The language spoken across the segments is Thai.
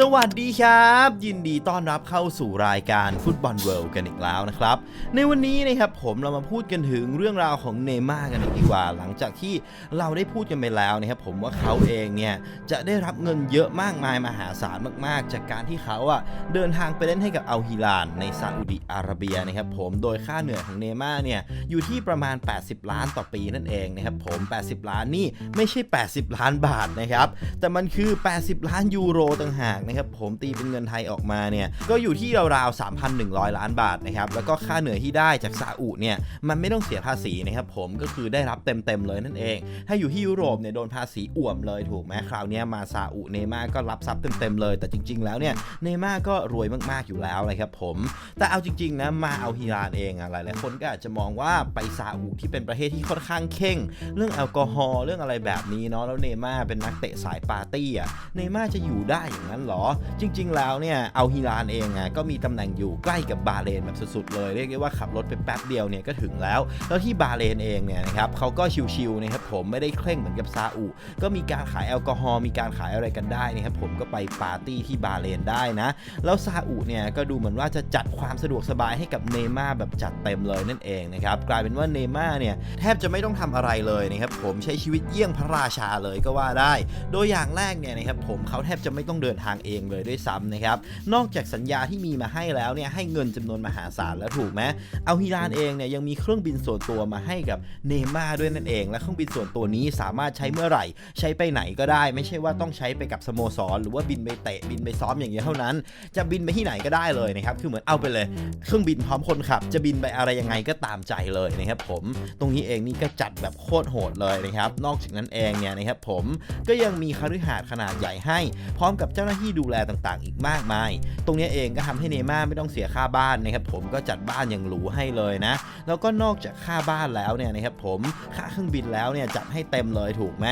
สวัสดีครับ ยินดีต้อนรับเข้าสู่รายการฟุตบอลเวิลด์กันอีกแล้วนะครับ ในวันนี้นะครับผมเรามาพูดกันถึงเรื่องราวของเนม่ากันดีกว่า หลังจากที่เราได้พูดกันไปแล้วนะครับผมว่าเขาเองเนี่ยจะได้รับเงินเยอะมากมายมหาศาลมาก ๆ จากการที่เขาอะเดินทางไปเล่นให้กับอัลฮิลาลในซาอุดิอาระเบียนะครับผมโดยค่าเหนื่อยของเนม่าเนี่ยอยู่ที่ประมาณ 80 ล้านต่อปีนั่นเองนะครับผม 80 ล้านนี่ไม่ใช่ 80 ล้านบาทนะครับแต่มันคือ 80 ล้านยูโรต่างหากนะครับผมตีเป็นเงินไทยออกมาเนี่ยก็อยู่ที่ราวๆ3,100 ล้านบาทนะครับแล้วก็ค่าเหนื่อยที่ได้จากซาอุเนี่ยมันไม่ต้องเสียภาษีนะครับผมก็คือได้รับเต็มๆเลยนั่นเอง ถ้าอยู่ที่ยุโรปเนี่ยโดนภาษีอ่วมเลยถูกไหมคราวนี้มาซาอุเนม่าก็รับทรัพย์เต็มๆเลย แต่จริง ๆ แล้วเนี่ยเนม่าก็รวยมากๆอยู่แล้วเลยครับผมแต่เอาจริงๆนะมาเอาฮิลานเองอะหลายๆคนก็อาจจะมองว่าไปซาอุที่เป็นประเทศที่ค่อนข้างเข่ง เรื่องแอลกอฮอล์เรื่องอะไรแบบนี้เนาะแล้วเนม่าเป็นนักเตะสายปาร์ตี้อะเนม่าจะอยู่ได้อย่างนั้นหรอจริง ๆ แล้วเนี่ยเอาฮิลานเองอะก็มีตำแหน่งอยู่ใกล้กับบาเลนแบบสุดๆเลยเรียกได้ว่าขับรถไปแป๊บเดียวเนี่ยก็ถึงแล้ว แล้วที่บาเลนเองเนี่ยนะครับเขาก็ชิวๆนะครับผมไม่ได้เคร่งเหมือนกับซาอุ ก็มีการขายแอลกอฮอล์มีการขายอะไรกันได้นะครับผมก็ไปปาร์ตี้ที่บาเลนได้นะ แล้วซาอุเนี่ยก็ดูเหมือนว่าจะจัดความสะดวกสบายให้กับเนม่าแบบจัดเต็มเลยนั่นเองนะครับกลายเป็นว่าเนม่าเนี่ยแทบจะไม่ต้องทำอะไรเลยนะครับผมใช้ชีวิตเยี่ยงพระราชาเลยก็ว่าได้ โดยอย่างแรกเนี่ยนะครับผมเขาแทบจะไม่ต้องเดินทางเองเลยด้วยซ้ำนะครับ นอกจากสัญญาที่มีมาให้แล้วเนี่ยให้เงินจำนวนมหาศาลแล้วถูกไหมเอาฮิลานเองเนี่ยยังมีเครื่องบินส่วนตัวมาให้กับเนม่าด้วยนั่นเอง และเครื่องบินส่วนตัวนี้สามารถใช้เมื่อไหร่ ใช้ไปไหนก็ได้ ไม่ใช่ว่าต้องใช้ไปกับสโมสร หรือว่าบินไปเตะบินไปซ้อมอย่างเดียวเท่านั้น จะบินไปที่ไหนก็ได้เลยนะครับคือเหมือนเอาไปเลย เครื่องบินพร้อมคนขับ จะบินไปอะไรยังไงก็ตามใจเลยนะครับผมตรงนี้เองนี่ก็จัดแบบโคตรโหดเลยนะครับนอกจากนั้นเองเนี่ยนะครับผมก็ยังมีคฤหาสน์ขนาดใหญ่ให้ พร้อมกับเจ้าหน้าที่ดูแลต่างๆ อีกมากมาย ตรงนี้เองก็ทำให้เนม่าไม่ต้องเสียค่าบ้านนะครับผมก็จัดบ้านอย่างหรูให้เลยนะ แล้วก็นอกจากค่าบ้านแล้วเนี่ยนะครับผมค่าเครื่องบินแล้วเนี่ยจัดให้เต็มเลยถูกไหม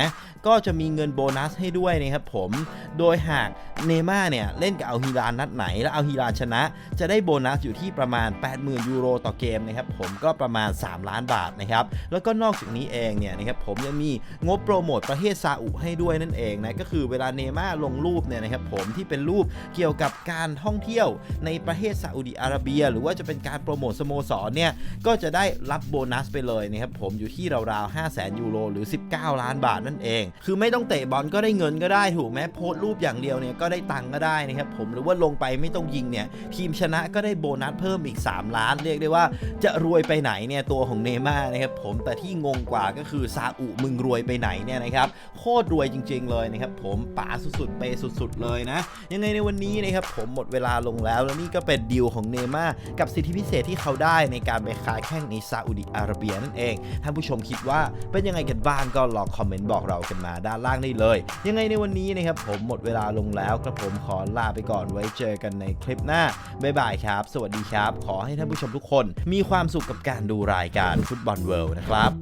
ก็จะมีเงินโบนัสให้ด้วยนะครับผม โดยหากเนม่าเนี่ยเล่นกับอัลฮิลานนัดไหน แล้วอัลฮิลานชนะ จะได้โบนัสอยู่ที่ประมาณ 80,000 ยูโรต่อเกมนะครับผมก็ประมาณ 3 ล้านบาทนะครับแล้วก็นอกจากนี้เองเนี่ยนะครับผมยังมีงบโปรโมทประเทศซาอุให้ด้วยนั่นเองนะก็คือเวลาเนม่าลงรูปเนี่ยนะครับผมที่เป็นรูปเกี่ยวกับการท่องเที่ยวในประเทศซาอุดิอาระเบีย หรือว่าจะเป็นการโปรโมทสโมสรเนี่ยก็จะได้รับโบนัสไปเลยนะครับผมอยู่ที่ราวๆ5 0 0 0 0 0ยูโรหรือ 19 ล้านบาทนั่นเอง คือไม่ต้องเตะบอลก็ได้เงินก็ได้ถูกไหมโพสต์รูปอย่างเดียวเนี่ยก็ได้ตังค์ก็ได้นะครับผมหรือว่าลงไปไม่ต้องยิงเนี่ยทีมชนะก็ได้โบนัสเพิ่มอีก 3 ล้าน เรียกได้ว่าจะรวยไปไหนเนี่ยตัวของเนย์ม่าร์นะครับผมแต่ที่งงกว่าก็คือซาอุมึงรวยไปไหนเนี่ยนะครับโคตรรวยจริง ๆ เลยนะครับผมป๋าสุดๆเปย์สุดๆเลยนะยังไงในวันนี้นะครับผมหมดเวลาลงแล้ว แล้วนี่ก็เป็นดีลของเนม่ากับสิทธิพิเศษที่เขาได้ในการไปค้าแข่งในซาอุดิอาระเบียนั่นเองท่านผู้ชมคิดว่าเป็นยังไงกันบ้างก็ลองคอมเมนต์บอกเรากันมาด้านล่างได้เลย ยังไงในวันนี้นะครับผมหมดเวลาลงแล้วกระผมขอลาไปก่อนไว้เจอกันในคลิปหน้าบ๊ายบายครับ สวัสดีครับ ขอให้ท่านผู้ชมทุกคน มีความสุขกับการดูรายการฟุตบอลเวิลด์นะครับ